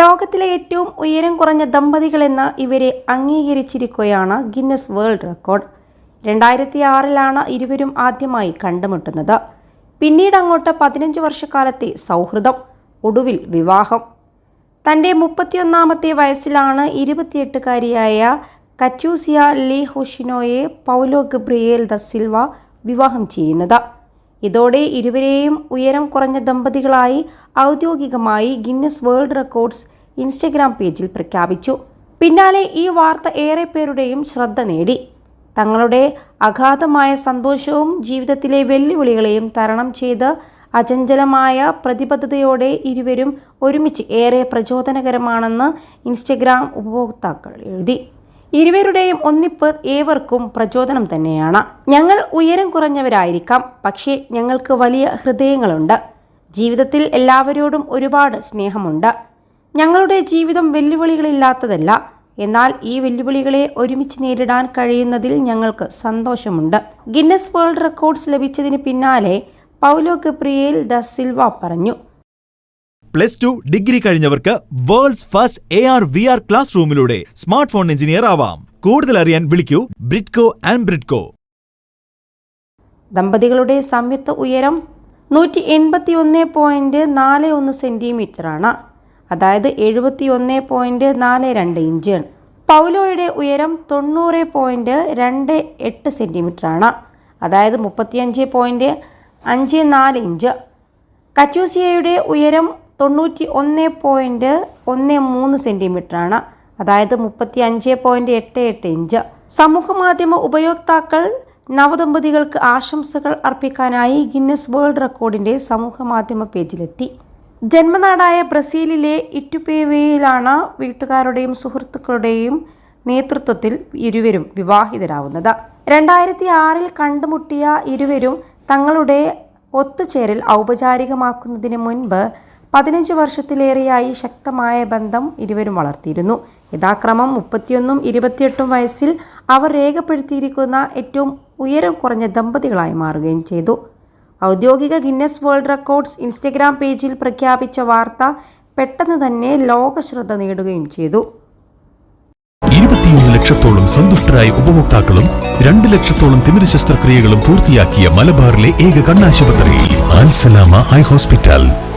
ലോകത്തിലെ ഏറ്റവും ഉയരം കുറഞ്ഞ ദമ്പതികളെന്ന ഇവരെ അംഗീകരിച്ചിരിക്കുകയാണ് ഗിന്നസ് വേൾഡ് റെക്കോർഡ്. രണ്ടായിരത്തി ആറിലാണ് ഇരുവരും ആദ്യമായി കണ്ടുമുട്ടുന്നത്. പിന്നീട് അങ്ങോട്ട് പതിനഞ്ച് വർഷക്കാലത്തെ സൗഹൃദം ഒടുവിൽ വിവാഹം. തന്റെ മുപ്പത്തിയൊന്നാമത്തെ വയസ്സിലാണ് ഇരുപത്തിയെട്ടുകാരിയായ കറ്റ്യൂസിയ ലീ ഹുഷിനോയെ പൗലോ ഗബ്രിയേൽ ദ സിൽവ വിവാഹം ചെയ്യുന്നത്. ഇതോടെ ഇരുവരെയും ഉയരം കുറഞ്ഞ ദമ്പതികളായി ഔദ്യോഗികമായി ഗിന്നസ് വേൾഡ് റെക്കോർഡ്സ് ഇൻസ്റ്റഗ്രാം പേജിൽ പ്രഖ്യാപിച്ചു. പിന്നാലെ ഈ വാർത്ത ഏറെ പേരുടെയും ശ്രദ്ധ നേടി. തങ്ങളുടെ അഗാധമായ സന്തോഷവും ജീവിതത്തിലെ വെല്ലുവിളികളെയും തരണം ചെയ്ത് അചഞ്ചലമായ പ്രതിബദ്ധതയോടെ ഇരുവരും ഒരുമിച്ച് ഏറെ പ്രചോദനകരമാണെന്ന് ഇൻസ്റ്റഗ്രാം ഉപഭോക്താക്കൾ എഴുതി. ഇരുവരുടെയും ഒന്നിപ്പ് ഏവർക്കും പ്രചോദനം തന്നെയാണ്. ഞങ്ങൾ ഉയരം കുറഞ്ഞവരായിരിക്കാം പക്ഷേ ഞങ്ങൾക്ക് വലിയ ഹൃദയങ്ങളുണ്ട്. ജീവിതത്തിൽ എല്ലാവരോടും ഒരുപാട് സ്നേഹമുണ്ട്. ഞങ്ങളുടെ ജീവിതം വെല്ലുവിളികളില്ലാത്തതല്ല എന്നാൽ ഈ വെല്ലുവിളികളെ ഒരുമിച്ച് നേരിടാൻ കഴിയുന്നതിൽ ഞങ്ങൾക്ക് സന്തോഷമുണ്ട്. ഗിന്നസ് വേൾഡ് റെക്കോർഡ്സ് ലഭിച്ചതിന് പിന്നാലെ പൗലോ ഗബ്രിയേൽ ദ സിൽവ പറഞ്ഞു plus two degree കഴിഞ്ഞവർക്ക് world first A R V R class റൂമിലൂടെ smart phone engineer ആവാം. കൂടുതൽ അറിയാൻ വിളിക്കൂ ബ്രിഡ്കോ ആൻഡ് ബ്രിഡ്കോ. ദമ്പതികളുടെ സംയുക്ത ഉയരം നൂറ്റി എൺപത്തി ഒന്ന് പോയിന്റ് നാല് ഒന്ന് സെന്റിമീറ്ററാണ് അതായത് എഴുപത്തി ഒന്ന് പോയിന്റ് നാല് രണ്ട് ഇഞ്ചാണ്. പൗലോയുടെ ഉയരം തൊണ്ണൂറ് പോയിന്റ് രണ്ട് എട്ട് സെന്റിമീറ്ററാണ് അതായത് മുപ്പത്തിയഞ്ച് പോയിന്റ് അഞ്ച് നാല് ഇഞ്ച്. കറ്റ്യൂസിയയുടെ ഉയരം തൊണ്ണൂറ്റി ഒന്ന് പോയിന്റ് ഒന്ന് മൂന്ന് സെന്റിമീറ്ററാണ് അതായത് മുപ്പത്തി അഞ്ച് പോയിന്റ് എട്ട് എട്ട് ഇഞ്ച്. സമൂഹമാധ്യമ ഉപയോക്താക്കൾ നവദമ്പതികൾക്ക് ആശംസകൾ അർപ്പിക്കാനായി ഗിന്നസ് വേൾഡ് റെക്കോർഡിന്റെ സമൂഹമാധ്യമ പേജിലെത്തി. ജന്മനാടായ ബ്രസീലിലെ ഇറ്റുപേവയിലാണ് വീട്ടുകാരുടെയും സുഹൃത്തുക്കളുടെയും നേതൃത്വത്തിൽ ഇരുവരും വിവാഹിതരാവുന്നത്. രണ്ടായിരത്തി ആറിൽ കണ്ടുമുട്ടിയ ഇരുവരും തങ്ങളുടെ ഒത്തുചേരൽ ഔപചാരികമാക്കുന്നതിന് മുൻപ് പതിനഞ്ച് വർഷത്തിലേറെയായി ശക്തമായ ബന്ധം ഇരുവരും വളർത്തിയിരുന്നു. യഥാക്രമം മുപ്പത്തിയൊന്നും ഇരുപത്തിയെട്ടും വയസ്സിൽ അവർ രേഖപ്പെടുത്തിയിരിക്കുന്ന ഏറ്റവും ഉയരം കുറഞ്ഞ ദമ്പതികളായി മാറുകയും ചെയ്തു. ഔദ്യോഗിക ഗിന്നസ് വേൾഡ് റെക്കോർഡ്സ് ഇൻസ്റ്റഗ്രാം പേജിൽ പ്രഖ്യാപിച്ച വാർത്ത പെട്ടെന്ന് തന്നെ ലോകശ്രദ്ധ നേടുകയും ചെയ്തു. ഇരുപത്തിയൊന്ന് ലക്ഷത്തോളം സന്തുഷ്ടരായ ഉപഭോക്താക്കളും രണ്ട് ലക്ഷത്തോളം തിമിര ശസ്ത്രക്രിയകളും പൂർത്തിയാക്കിയ മലബാറിലെ ഏക കണ്ണാശുപത്രി Al Salama eye hospital.